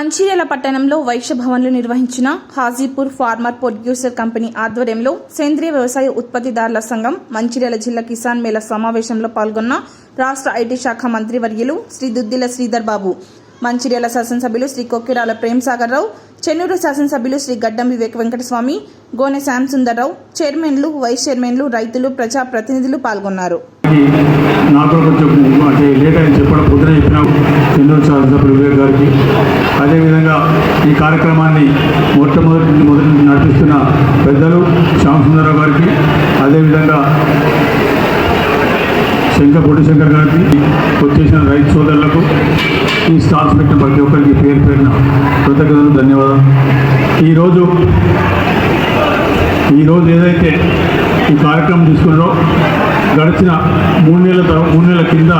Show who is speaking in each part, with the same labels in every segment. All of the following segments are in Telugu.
Speaker 1: మంచిర్యాల పట్టణంలో వైశ్య భవన్లు నిర్వహించిన హాజీపూర్ ఫార్మర్ ప్రొడ్యూసర్ కంపెనీ ఆధ్వర్యంలో సేంద్రియ వ్యవసాయ ఉత్పత్తిదారుల సంఘం మంచిర్యాల జిల్లా కిసాన్ మేళ సమావేశంలో పాల్గొన్న రాష్ట్ర ఐటీ శాఖ మంత్రి వర్యులు శ్రీ దుద్దిల శ్రీధర్ బాబు మంచిర్యాల శాసనసభ్యులు శ్రీ కొక్కిరాల ప్రేమ్సాగర్ రావు చెన్నూరు శాసనసభ్యులు శ్రీ గడ్డం వివేక్ వెంకటస్వామి గోనె శ్యామ్సుందర్రావు చైర్మన్లు వైస్ చైర్మన్లు రైతులు ప్రజా ప్రతినిధులు పాల్గొన్నారు
Speaker 2: నాకు కొంచెం అంటే లేట్ అని చెప్పడం పొద్దున చెప్పిన చెన్నూరు శాసనసభ్యులు వివేక్ గారికి. అదేవిధంగా ఈ కార్యక్రమాన్ని మొట్టమొదటి మొదటి నడిపిస్తున్న పెద్దలు శ్యామసుందరరావు గారికి అదేవిధంగా శంకర్ పొడి శంకర్ గారికి వచ్చేసిన రైతు సోదరులకు ఈ స్టాల్స్ పెట్టిన ప్రతి ఒక్కరికి పేరు పేరున కృతజ్ఞతలు ధన్యవాదాలు. ఈరోజు ఈరోజు ఏదైతే ఈ కార్యక్రమం తీసుకున్నారో గడిచిన మూడు నెలల తర్వా మూడు నెలల కింద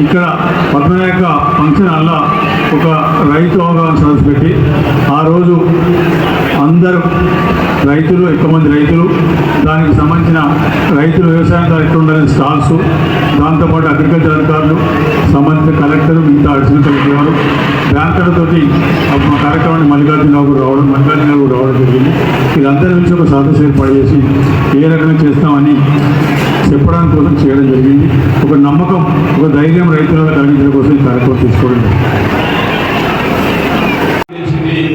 Speaker 2: ఇక్కడ పద్మనాయక ఫంక్షన్ హాల్లో ఒక రైతు అవగాహన సదస్సు పెట్టి ఆ రోజు అందరూ రైతులు ఎక్కువ మంది రైతులు దానికి సంబంధించిన రైతులు వ్యవసాయం ఎట్లా ఉండాలని స్టాల్స్ దాంతోపాటు అగ్రికల్చర్ అధికారులు సంబంధిత కలెక్టర్ మిగతా అడిషనల్ కలెక్టర్ గారు బ్యాంకర్లతోటి కార్యక్రమాన్ని మల్లికార్జున రావు రావడం మల్లికార్జున రావడం జరిగింది. వీళ్ళందరి నుంచి ఒక సదస్సు ఏర్పాటు చేసి ఏ రకంగా చేస్తామని చెప్పడానికి కోసం చేయడం జరిగింది. ఒక నమ్మకం ఒక ధైర్యం రైతులలో కలిగించడం కోసం ఈ కార్యక్రమం తీసుకోవడం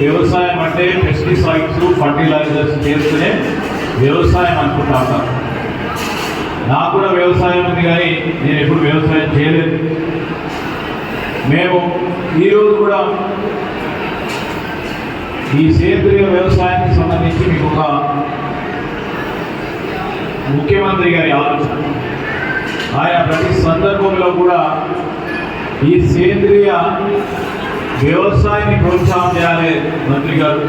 Speaker 3: వ్యవసాయం అంటే పెస్టిసైడ్స్ ఫర్టిలైజర్స్ చేస్తే వ్యవసాయం అనుకుంటా నాకు కూడా వ్యవసాయం ఉంది కానీ నేను ఎప్పుడు వ్యవసాయం చేయలేదు. మేము ఈరోజు కూడా ఈ సేంద్రియ వ్యవసాయానికి సంబంధించి మీకు ఒక ముఖ్యమంత్రి గారి ఆలోచన. ఆయన ప్రతి సందర్భంలో కూడా ఈ సేంద్రియ వ్యవసాయాన్ని ప్రోత్సాహం చేయాలి మంత్రి గారు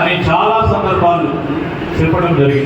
Speaker 3: అని చాలా సందర్భాలు చెప్పడం జరిగింది.